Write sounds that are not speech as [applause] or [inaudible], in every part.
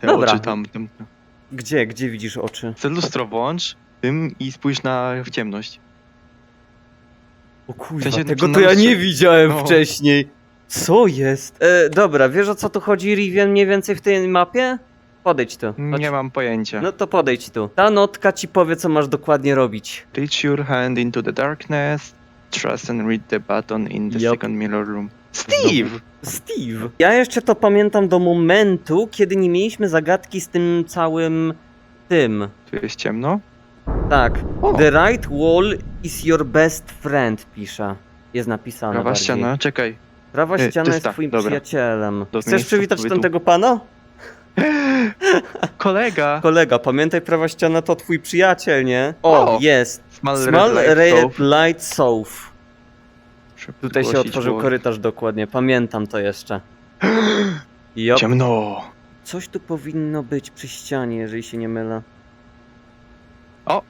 Te Dobra. oczy tam, tam. Gdzie, gdzie widzisz oczy? Te lustro włącz tym i spójrz na w ciemność. O kurwa, W sensie, tego to ja nie widziałem No. wcześniej. Co jest? E, dobra, wiesz o co tu chodzi, Rivian, mniej więcej w tej mapie? Podejdź tu. Chodź. Nie mam pojęcia. No to podejdź tu. Ta notka ci powie, co masz dokładnie robić. Reach your hand into the darkness. Trust and read the button in the Yup. second mirror room. Steve! Steve. Ja jeszcze to pamiętam do momentu, kiedy nie mieliśmy zagadki z tym całym tym. Tu jest ciemno. Tak. O. The right wall is your best friend, pisze. Jest napisane Prawa bardziej. ściana, czekaj. Prawa Y, ściana jest jest ta, twoim dobra. przyjacielem. Do Chcesz miejsca przywitać pobytu. tamtego pana? [laughs] Kolega! Kolega, pamiętaj, prawa ściana to twój przyjaciel, nie? O, O, jest. Small, Small red light red light soap. Muszę Tutaj się otworzył głos. korytarz dokładnie, pamiętam to jeszcze. [gasps] Jop. Ciemno! Coś tu powinno być przy ścianie, jeżeli się nie mylę. O!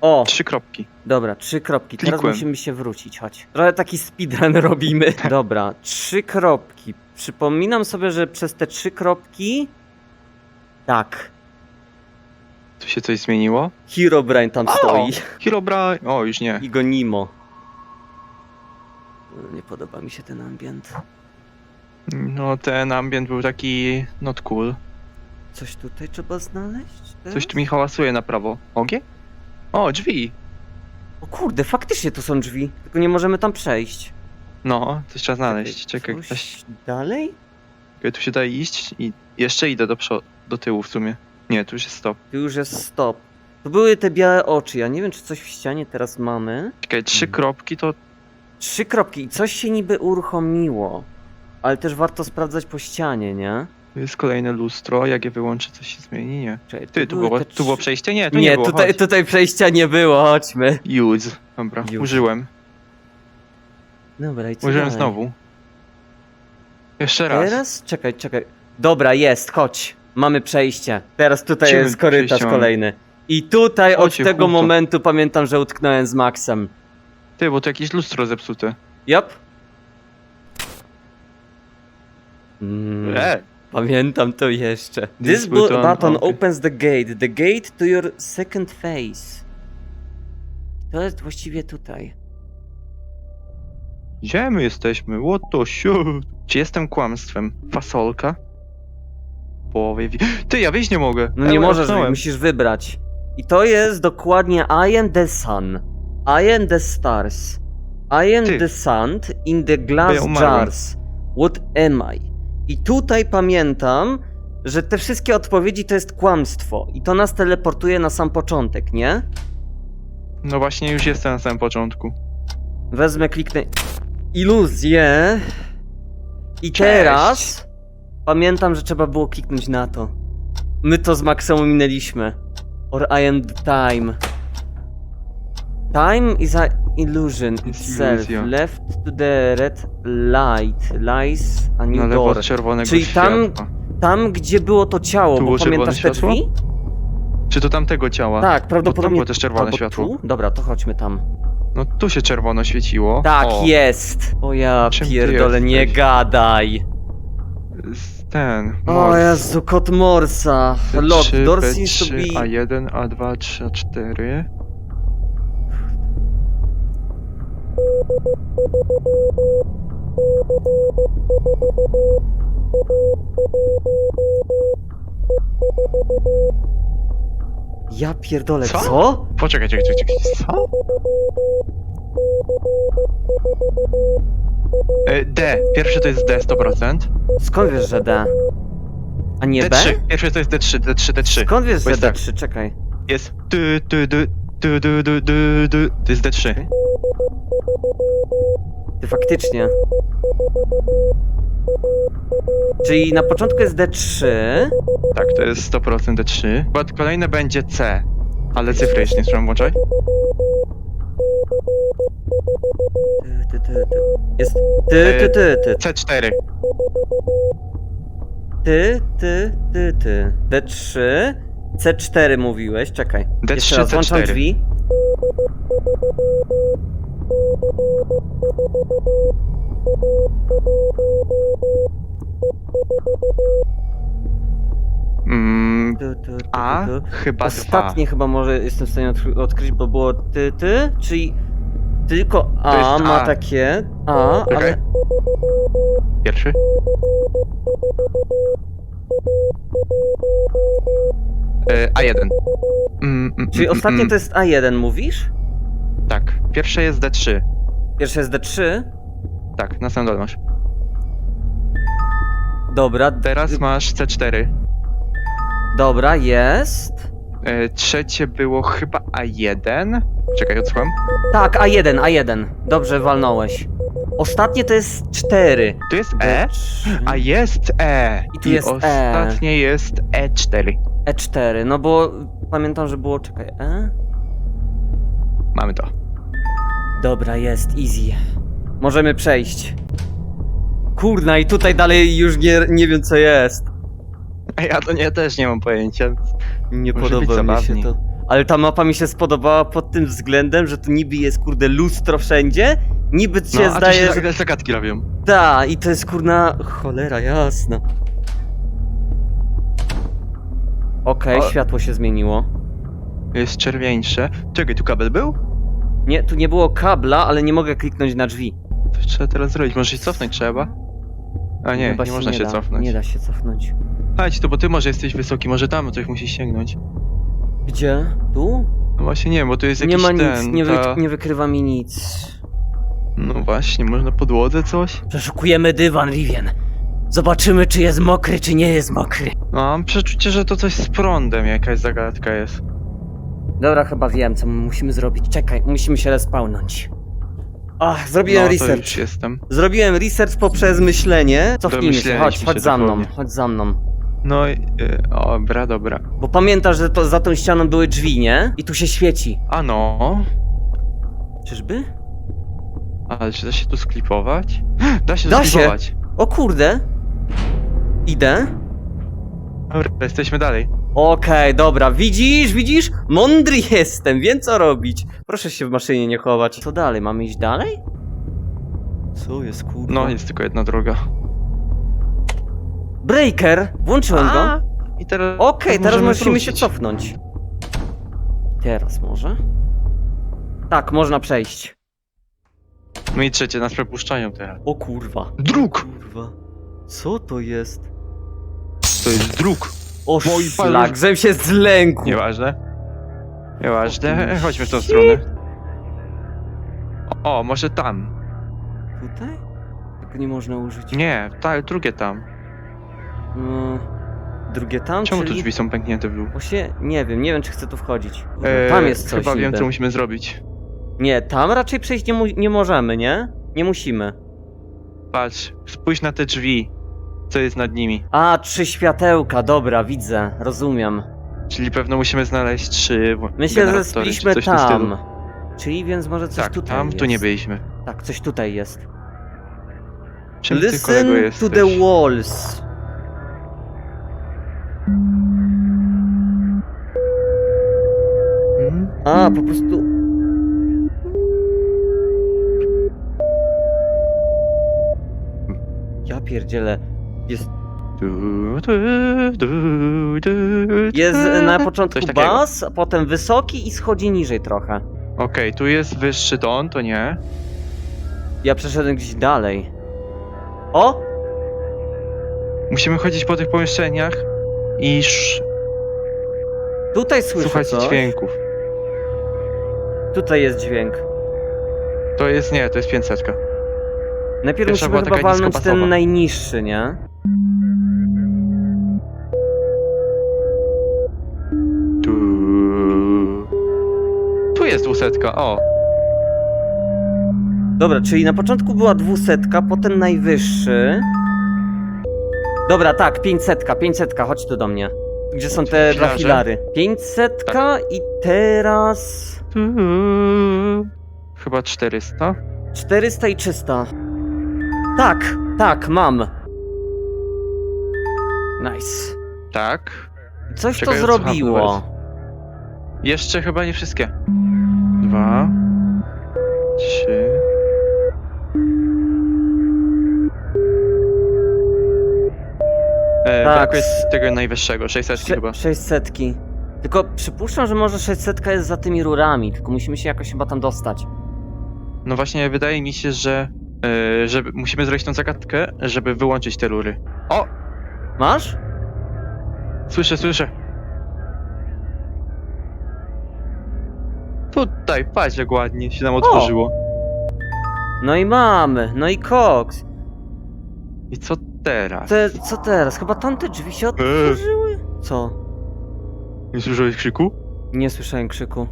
O, Trzy kropki. dobra, trzy kropki. Teraz Klikłem. musimy się wrócić, chodź. Trochę taki speedrun [laughs] robimy. Dobra, trzy kropki. Przypominam sobie, że przez te trzy kropki... Tak. Tu się coś zmieniło? Herobrine tam O! stoi. Herobrine... O, już nie. I go Nimo. Nie podoba mi się ten ambient. No, ten ambient był taki... not cool. Coś tutaj trzeba znaleźć? Coś tu mi hałasuje na prawo. Ogie? O, drzwi! O kurde, faktycznie to są drzwi. Tylko nie możemy tam przejść. No, coś trzeba znaleźć. Czekaj, coś coś... dalej? Czekaj, tu się da iść i jeszcze idę do przodu, do tyłu w sumie. Nie, tu już jest stop. Tu już jest stop. Tu były te białe oczy. Ja nie wiem, czy coś w ścianie teraz mamy. Czekaj, trzy Mhm. kropki to... Trzy kropki i coś się niby uruchomiło. Ale też warto sprawdzać po ścianie, nie? Tu jest kolejne lustro, jak je wyłączę, coś się zmieni? Nie. Czekaj, Ty, tu były było, te tu było trzy- przejście? Nie, tu nie, Nie, było, tutaj, chodź. tutaj przejścia nie było, chodźmy. Use. Dobra, Use. użyłem. Dobra, i co Użyłem dalej? znowu. Jeszcze raz. Teraz? Czekaj, czekaj. Dobra, jest, chodź. Mamy przejście. Teraz tutaj Gdzie jest korytarz przejście mamy? kolejny. I tutaj od tego chłopco. momentu pamiętam, że utknąłem z Maxem. Ty, bo tu jakieś lustro zepsute. Jop. Mm, E, pamiętam to jeszcze. This This bu- button, button okay. opens the gate. The gate to your second phase. To jest właściwie tutaj. gdzie my jesteśmy? What the shit? Czy jestem kłamstwem? Fasolka? Połowie wi- [gasps] Ty, ja wyjść nie mogę. No nie możesz, utknąłem. musisz wybrać. I to jest dokładnie I am the sun. I am the stars. I am Ty. the sand in the glass Ja umarłem. jars. What am I? I tutaj pamiętam, że te wszystkie odpowiedzi to jest kłamstwo. I to nas teleportuje na sam początek, nie? No właśnie, już jestem na samym początku. Wezmę, kliknę iluzję. I teraz pamiętam, że trzeba było kliknąć na to. My to z Maxem ominęliśmy. Or I am the time. Time is a illusion itself. iluzja. Left to the red light lies a new Na lewo door. od czerwonego Czyli tam- światła. Tam, gdzie było to ciało, Tu bo było czerwone pamiętasz te światło? drzwi? Czy to tamtego ciała? Tak, prawdopodobnie. było też czerwone albo światło. Tu? Dobra, to chodźmy tam. No tu się czerwono świeciło. Tak o, jest! O ja Czym ty pierdolę, nie gadaj! z- Ten. O Morse. Jezu, kot Morsa. Lock, P3, door seems to P3, be... A1, A2, 3, A4. Ja pierdolę, Co? co? Poczekaj, czekaj, czekaj, czekaj. Co? E, D. Pierwszy to jest D, 100%. Skąd wiesz, że D? A nie B? D3. Pierwszy to jest D3, D3, D3. Skąd wiesz, Bo że jest tak. D3? Czekaj. Jest tu, tu, tu, tu, tu, tu, tu, tu. To jest D3. Ty faktycznie. Czyli na początku jest D3. Tak, to jest 100% D3. Bo kolejne będzie C. Ale cyfry jeszcze nie trzeba włączać. Ty, ty, ty, ty. Jest ty, ty, ty, ty. C4. Ty, ty, ty, ty. D3. C4 mówiłeś, czekaj. D3, Jeszcze raz, włączam C4. drzwi. Mm, Tu, tu, tu, A, tu, tu. chyba Ostatnie chyba może jestem w stanie odkry- odkryć, bo było ty, ty, czyli tylko A jest ma A. takie A, Czekaj. ale... Pierwszy. E, A1. Mm, mm, Czyli mm, ostatnie mm. to jest A1, mówisz? Tak, pierwsze jest D3. Pierwsze jest D3. Tak, na samym dole masz. Dobra, Teraz masz C4. dobra, jest. E, trzecie było chyba A1. Czekaj, odsłucham. Tak, A1, A1. Dobrze walnąłeś. Ostatnie to jest 4. Tu jest E, a jest E. I tu jest E. ostatnie jest E4. E4, no bo pamiętam, że było, czekaj, E? Mamy to. Dobra, jest, easy. Możemy przejść. Kurna, i tutaj dalej już nie, nie wiem co jest. Ja to nie, też nie mam pojęcia. Nie Może być podoba mi się zabawniej. to. Ale ta mapa mi się spodobała pod tym względem, że tu niby jest kurde lustro wszędzie, niby No, się a zdaje, się że... tak- zagadki robią. Da, i to jest kurna... Cholera, jasna. Okej, O- światło się zmieniło. Jest czerwieńsze. Czekaj, tu kabel był? Nie, tu nie było kabla, ale nie mogę kliknąć na drzwi. Co trzeba teraz zrobić? Może się cofnąć trzeba? A nie, Chyba nie można się da. cofnąć. Nie da się cofnąć. Chodź tu, bo ty może jesteś wysoki, może tam coś musisz sięgnąć. Gdzie? Tu? No właśnie nie wiem, bo tu jest Nie jakiś ma nic, ten, nie, wy, ta... nie wykrywa mi nic. No właśnie, może na podłodze coś? Przeszukujemy dywan, Rivian. Zobaczymy, czy jest mokry, czy nie jest mokry. No, mam przeczucie, że to coś z prądem, jakaś zagadka jest. Dobra, chyba wiem, co musimy zrobić. Czekaj, musimy się respawnąć. Ach, zrobiłem no, to research. już jestem. Zrobiłem research poprzez myślenie. Cofnijmy się, Domyśleliśmy chodź, się chodź za mną, chodź za mną. No i... y, Dobra, dobra. Bo pamiętasz, że to za tą ścianą były drzwi, nie? I tu się świeci. A no... Czyżby? Ale czy da się tu sklipować? [gasps] Da się Da się. sklipować. O kurde. Idę. Dobra, jesteśmy dalej. Okej, dobra, widzisz, widzisz? Mądry jestem, wiem co robić. Proszę się w maszynie nie chować. Co dalej, mamy iść dalej? Co jest kurwa? No, jest tylko jedna droga. Breaker! Włączyłem go. I teraz... Okej, teraz możemy musimy się wrócić. cofnąć. Teraz może? Tak, można przejść. No i trzecie, nas przepuszczają teraz. O kurwa. Druk! Kurwa. Co to jest? To jest druk. O Moi szlak, żem się zlękł. Nieważne. Nieważne, chodźmy w tą stronę. O, może tam. Tutaj? Tego nie można użyć. Nie, ta, drugie tam. No, drugie tam, Czemu tu czyli... drzwi są pęknięte w dół? Właśnie, nie wiem, nie wiem czy chcę tu wchodzić. Eee, tam jest coś Chyba wiem, niby. co musimy zrobić. Nie, tam raczej przejść nie, mu nie możemy, nie? Nie musimy. Patrz, spójrz na te drzwi. Co jest nad nimi? A, trzy światełka, dobra, widzę, rozumiem. Czyli pewno musimy znaleźć trzy w- Myślę, że generatory, czy spiliśmy coś w tym stylu. tam. Czyli więc może coś Tak, tutaj tam jest. tu nie byliśmy. Tak, coś tutaj jest. Czym ty kolego Listen jesteś? to the walls. Hmm? A, po prostu... Ja pierdzielę. Jest, jest na początku takiego. bas, potem wysoki i schodzi niżej trochę. Okej, tu jest wyższy ton, to nie. Ja przeszedłem gdzieś dalej. O! Musimy chodzić po tych pomieszczeniach i sz... Tutaj słyszę słuchać coś. dźwięków. Tutaj jest dźwięk. To jest nie, to jest 500. Najpierw Pierwsza musimy była chyba taka walnąć ten najniższy, nie? 200, o. Dobra, czyli na początku była dwusetka, potem najwyższy. Dobra, tak, pięćsetka, pięćsetka, chodź tu do mnie. Gdzie są te dwa filary? Pięćsetka i teraz... Tu... Chyba 400. 400 i 300. Tak, tak, mam. Nice. Tak. Coś Czekaj, to odsłucham zrobiło. Jeszcze chyba nie wszystkie. Dwa. Trzy. E, Tak. Brakuje tego najwyższego, 600 chyba. 600. Tylko przypuszczam, że może 600 jest za tymi rurami, tylko musimy się jakoś chyba tam dostać. No właśnie, wydaje mi się, że, e, że musimy zrobić tą zagadkę, żeby wyłączyć te rury. O! Masz? Słyszę, słyszę. Tutaj, patrz jak ładnie się nam otworzyło. No i mamy, no i koks. I co teraz? Te, co teraz? Chyba tamte drzwi się otworzyły? Co? Nie słyszałeś krzyku? Nie słyszałem krzyku.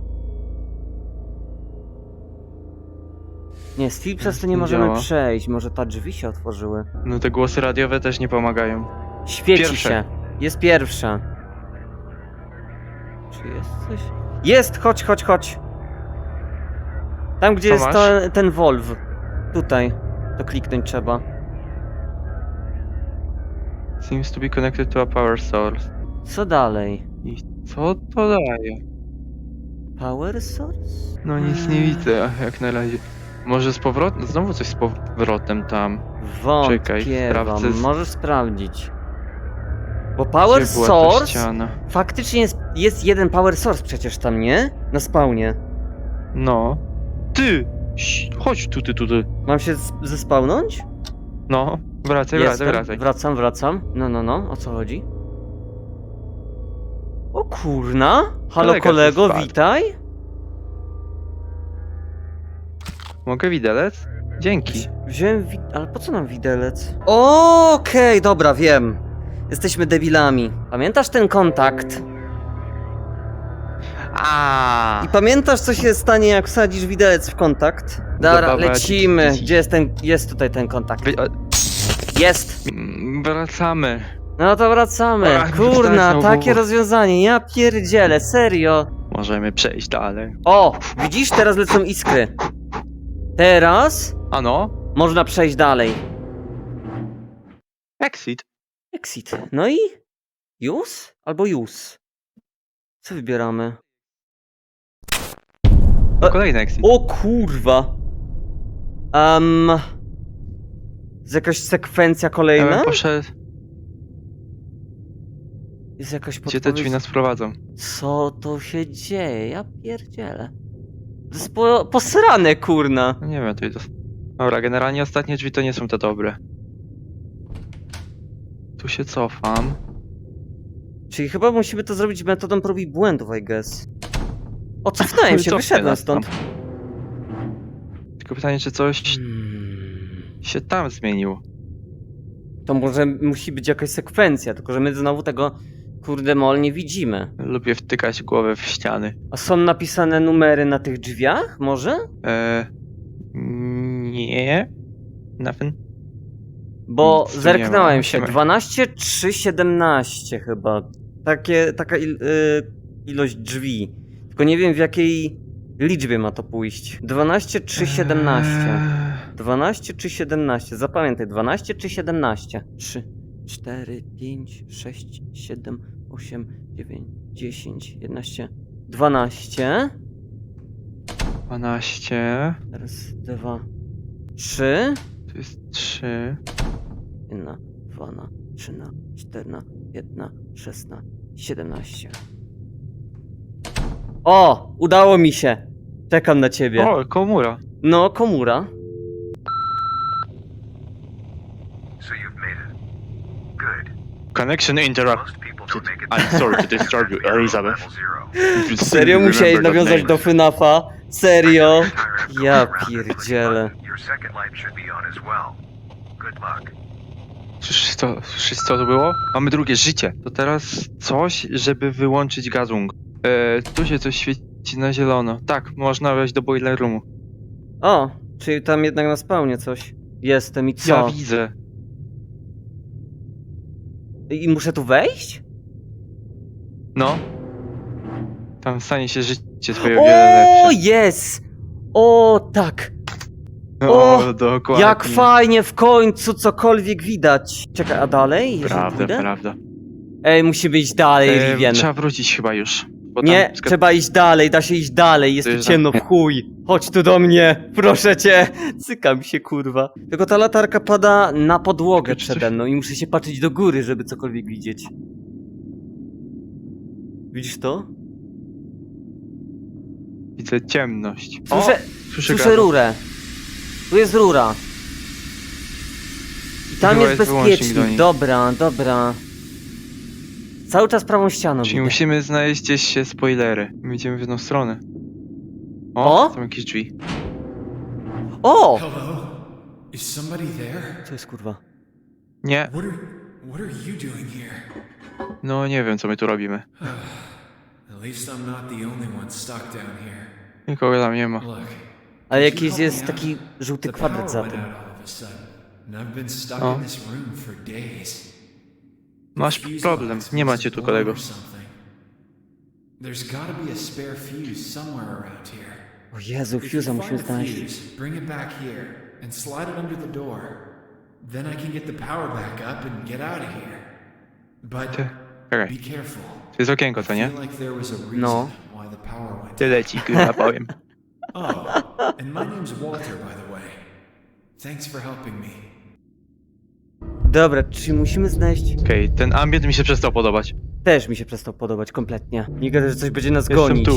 Nie, Steel przez to nie nie możemy działa. przejść. Może ta drzwi się otworzyły. No te głosy radiowe też nie pomagają. Świeci Pierwsze. się. Jest pierwsza. Czy jest coś? Jest! Chodź, chodź, chodź. Tam, gdzie Co jest masz? to, ten Wolf. Tutaj. To kliknąć trzeba. Seems to be connected to a power source. Co dalej? I co to daje? Power source? No nic nie Eee. widzę, jak na razie. Może z powrotem? Znowu coś z powrotem tam. Wątpię Czekaj, wam. sprawdzę z- Możesz sprawdzić. Bo Power Gdzie była ta Source ściana? faktycznie jest, jest jeden Power Source przecież tam, nie? Na spawnie. No. Ty! Ś- Chodź tu, ty, tu, ty. Mam się z- zespawnąć? No, wracaj, wracaj, Jestem. wracaj. Wracam, wracam. No, no, no. O co chodzi? O kurna! Halo Kolega kolego, wpadł. witaj. Mogę widelec? Dzięki. Wziąłem wi- ale po co nam widelec? Okej, dobra, wiem. Jesteśmy debilami. Pamiętasz ten kontakt? A. I pamiętasz, co się stanie, jak wsadzisz widelec w kontakt? Dobra, lecimy. Gdzie jest ten. Jest tutaj ten kontakt. Wy- o, Jest! mm, Wracamy. No to wracamy. Ach, Kurna, takie rozwiązanie. Ja pierdzielę, serio. Możemy przejść dalej. O! Widzisz, teraz lecą iskry. Teraz Ano? można przejść dalej. Exit. Exit. No i. Use? Albo use. Co wybieramy? E- Kolejny exit. O kurwa. Um. Jest jakaś sekwencja Ja kolejna? bym poszedł. Jest jakaś Gdzie te podpowiedź? drzwi nas prowadzą? Co to się dzieje? Ja pierdzielę. To jest po, posrane, kurna. No nie wiem, to jest... Dobra, generalnie ostatnie drzwi to nie są te dobre. Tu się cofam. Czyli chyba musimy to zrobić metodą prób i błędów, I guess. O, cofnąłem się, wyszedłem stąd. Tylko pytanie, czy coś Hmm. się tam zmieniło? To może musi być jakaś sekwencja, tylko że my znowu tego kurde mol nie widzimy. Lubię wtykać głowę w ściany. A są napisane numery na tych drzwiach? Może? Eee, nie. Nothing. Bo Nic nie zerknąłem się. musimy- 12, 3, 17 chyba. Takie, taka il, y, ilość drzwi. Tylko nie wiem w jakiej liczbie ma to pójść. 12 czy 17? Eee, 12 czy 17? Zapamiętaj, 12 czy 17? 3, 4, 5, 6, 7, 8, 9, 10, 11, 12. 12. Raz, dwa, trzy. Tu jest 3. Jedna, dwana, trzyna, czterna, jedna, szesna, siedemnaście. O! Udało mi się! Czekam na ciebie. O, komura. No, komura. So you've made it. Good. Connection interrupt. Most people don't make it. I'm sorry to disturb you, Elizabeth. Level zero. Serio musiałeś nawiązać do FNAFa? Serio? Ja pierdzielę. Your second life should be on as well. Good luck. Słyszysz to, słyszysz co to było? Mamy drugie życie. To teraz coś, żeby wyłączyć gazung. E, tu się coś świeci na zielono. Tak, można wejść do boiler roomu. O, czyli tam jednak na spawnie coś. Jestem i Ja co? widzę. I muszę tu wejść? No. Tam stanie się życie twoje o wiele O, lepsze. jest! O, tak! O, o, dokładnie. Jak fajnie w końcu cokolwiek widać. Czekaj, a dalej? Jeżeli Prawda, pójdę? prawda. Ej, musimy iść dalej, E, Rivian. trzeba wrócić chyba już. Bo Nie, tam ska- trzeba iść dalej, da się iść dalej, jest To tu jest ciemno w chuj. Chodź tu do mnie, [laughs] proszę cię. Cykam się, kurwa. Tylko ta latarka pada na podłogę przede mną i muszę się patrzeć do góry, żeby cokolwiek widzieć. Widzisz to? Widzę ciemność. Słyszę, słyszę, słyszę rurę. Tu jest rura. I tam jest jest wyłącznik do bezpiecznik. niej. Dobra, dobra. Cały czas prawą ścianą Czyli idę. musimy znaleźć gdzieś się spoilery. My idziemy w jedną stronę. O, O! są jakieś drzwi. O! Hello? Is somebody there? Co jest kurwa? Nie, What are what are you doing here? no nie wiem co my tu robimy. [sighs] At least I'm not the only one stuck down here. Nikogo tam nie ma. Look. Ale jakiś jest taki żółty The kwadrat power za went tym. out all of a sudden, and I've been stuck O. in this room for days. Masz problem, nie macie tu something. There's gotta be a spare fuse somewhere around here. O Jezu, fuse'a musimy znaleźć. bring it back here and slide it under the door. Then I can get the power back up and get out of here. But be careful. to jest okienko, co I nie? feel like there was a reason No. why the power went Tyle ci chyba [laughs] powiem. Oh, and my name's Walter, by the way. Thanks for helping me. Dobra, czy musimy znaleźć... Okej, ten ambient mi się przestał podobać. Też mi się przestał podobać kompletnie. Nie gadaj, że coś będzie nas Jestem gonić. tu.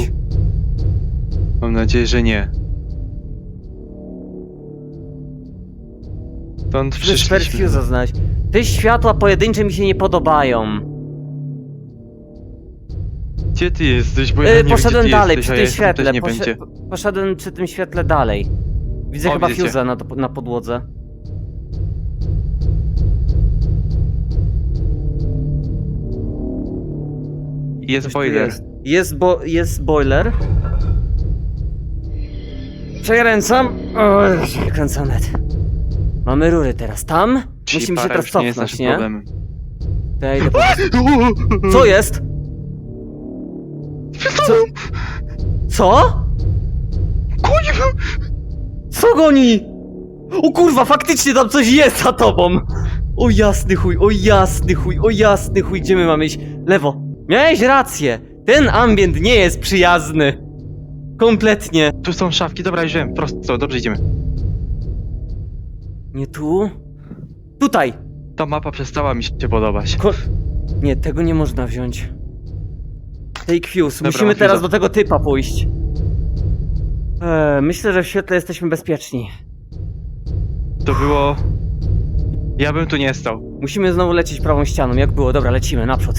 Mam nadzieję, że nie. Stąd Musimy przyszliśmy. Fuse'a znaleźć. Te światła pojedyncze mi się nie podobają. Gdzie ty jesteś? Bo ja Yy, nie wiem, poszedłem gdzie ty dalej jesteś, przy a jestem, świetle. też nie Posze będzie. poszedłem przy tym świetle dalej. Widzę O, chyba widzicie. Fuse'a na, na podłodze. Jest boiler. Jest, jest, bo jest boiler. Przekręcam. Oj, Kręcam net. Mamy rury teraz. Tam? Czyli Musimy się para teraz już nie jest cofnąć, naszym nie? problemem. To ja idę po... [laughs] Co jest? Co? Co? Kurwa! Co goni? O kurwa, faktycznie tam coś jest za tobą! O jasny chuj, o jasny chuj, o jasny chuj, gdzie my mamy iść? Lewo. Miałeś rację. Ten ambient nie jest przyjazny. Kompletnie. Tu są szafki, dobra, już wiem, prosto, dobrze idziemy. Nie tu? Tutaj. Ta mapa przestała mi się podobać. Ko nie, tego nie można wziąć. Take fuse. Dobra, Musimy mam teraz fuse'a. do tego typa pójść. Eee, myślę, że w świetle jesteśmy bezpieczni. To było... Ja bym tu nie stał. Musimy znowu lecieć prawą ścianą, jak było. Dobra, lecimy, naprzód.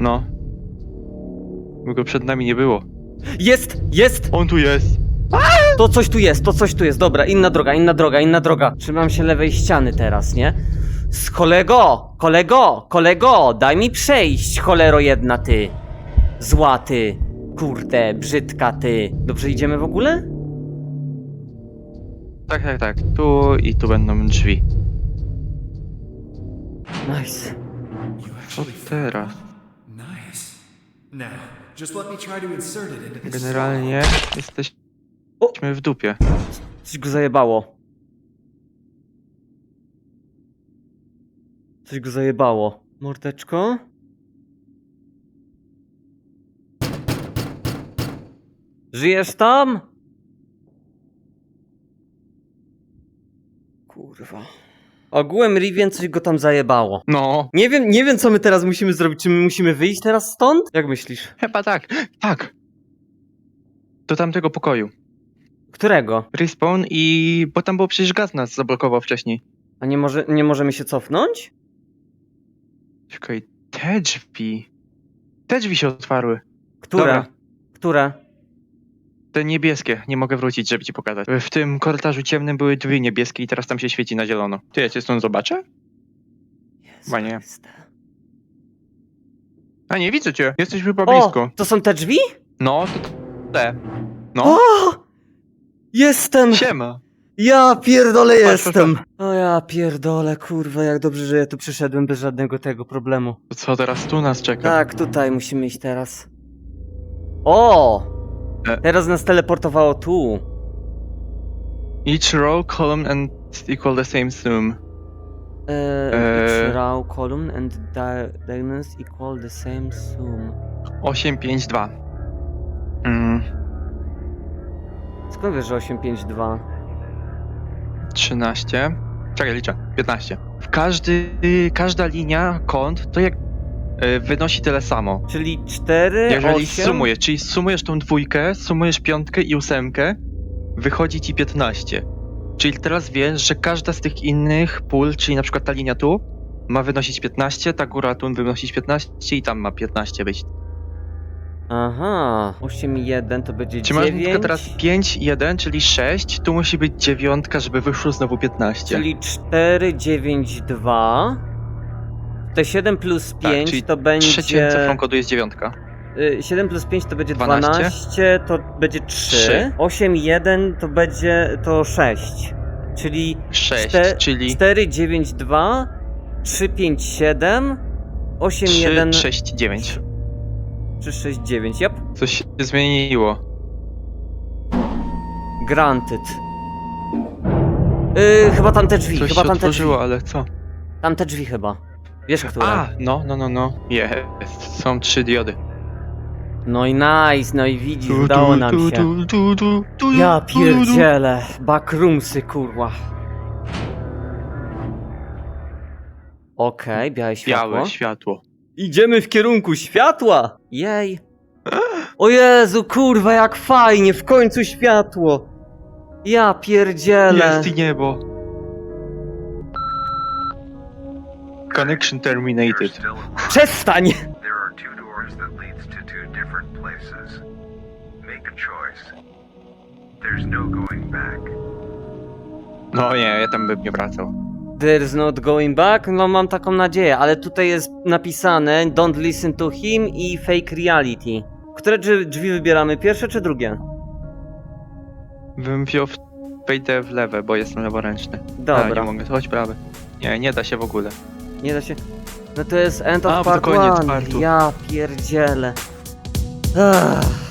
No. Bo go przed nami nie było. Jest! Jest! On tu jest! To coś tu jest, to coś tu jest. Dobra, inna droga, inna droga, inna droga. Trzymam się lewej ściany teraz, nie? Z kolego! Kolego! Kolego! Daj mi przejść, cholero jedna ty! Zła ty! Kurde, brzydka ty! Dobrze idziemy w ogóle? Tak, tak, tak. Tu i tu będą drzwi. Nice. Co teraz? one. Nice. Now, just let me try to insert it into this Generalnie jesteśmy O! w dupie. Coś go zajebało. Coś go zajebało. Mordeczko? Żyjesz tam? Kurwa. Ogółem Rivian coś go tam zajebało. No, Nie wiem, nie wiem co my teraz musimy zrobić. Czy my musimy wyjść teraz stąd? Jak myślisz? chyba tak. Tak. Do tamtego pokoju. Którego? Respawn i... Bo tam było przecież gaz nas zablokował wcześniej. A nie, może, nie możemy się cofnąć? Czekaj, te drzwi... Te drzwi się otwarły. Które? Dobra. Które? Te niebieskie. Nie mogę wrócić, żeby ci pokazać. W tym korytarzu ciemnym były drzwi niebieskie i teraz tam się świeci na zielono. Ty, ja cię stąd zobaczę? Chyba nie. Chryste. A nie, widzę cię. Jesteś chyba O, blisko. to są te drzwi? No, to te. No, O! Jestem! siema. Ja pierdolę patrz, jestem! O ja pierdolę, kurwa, jak dobrze, że ja tu przyszedłem bez żadnego tego problemu. To co teraz tu nas czeka? Tak, tutaj musimy iść teraz. O! E. Teraz nas teleportowało tu. Each row, column and equal the same sum. E, Eee. Each row column and di diagonals equal the same sum. 852. Mm, Skąd wiesz, że 852? 13. Czekaj, liczę. 15. W każdy, każda linia, kąt, to jak y, wynosi tyle samo. Czyli 4, Jeżeli 8? sumujesz, czyli sumujesz tą dwójkę, sumujesz piątkę i ósemkę, wychodzi ci 15. Czyli teraz wiesz, że każda z tych innych pól, czyli na przykład ta linia tu, ma wynosić 15, ta góra tu wynosić 15 i tam ma 15 być. Aha, 8 i 1 to będzie Czy masz 9. tylko teraz 5, 1, czyli 6, tu musi być dziewiątka, żeby wyszło znowu 15. Czyli 4, 9, 2. Te 7 plus 5 Tak, czyli to będzie. Trzecim cyfrą kodu jest dziewiątka. y, 7 plus 5 to będzie 12, 12, to będzie 3. Trzy. 8 i 1 to będzie to 6. Czyli 6, Czte- czyli 4, 9, 2, 3, 5, 7, 8, 3, 1, 6, 9. 3, 6, 9. Yep. Coś się zmieniło. Granted. Yy, chyba tamte drzwi, Coś chyba się tamte drzwi. otworzyło, ale co? Tamte drzwi chyba. Wiesz? A, no, no, no, no. Jest. Są trzy diody. No i nice, no i widzisz, udało nam się. Ja pierdzielę, backroomsy kurwa. Okej, białe światło. Białe światło. Idziemy w kierunku światła! Jej. [gasps] O Jezu, kurwa, jak fajnie, w końcu światło. Ja pierdzielę. Jest i niebo. Connection terminated. Przestań! There are two doors that leads to two different places. Make a choice. There's no going back. No nie, ja tam bym nie wracał. There's not going back? No mam taką nadzieję, ale tutaj jest napisane Don't listen to him i fake reality. Które drzwi, drzwi wybieramy? Pierwsze czy drugie? Bym wziął w... Wejdę w lewe, bo jestem leworęczny. A, nie Dobra, mogę, chodź prawy. Nie, nie da się w ogóle. Nie da się... No to jest End of A, bo to Part koniec 1. partu. Ja pierdzielę. Ach.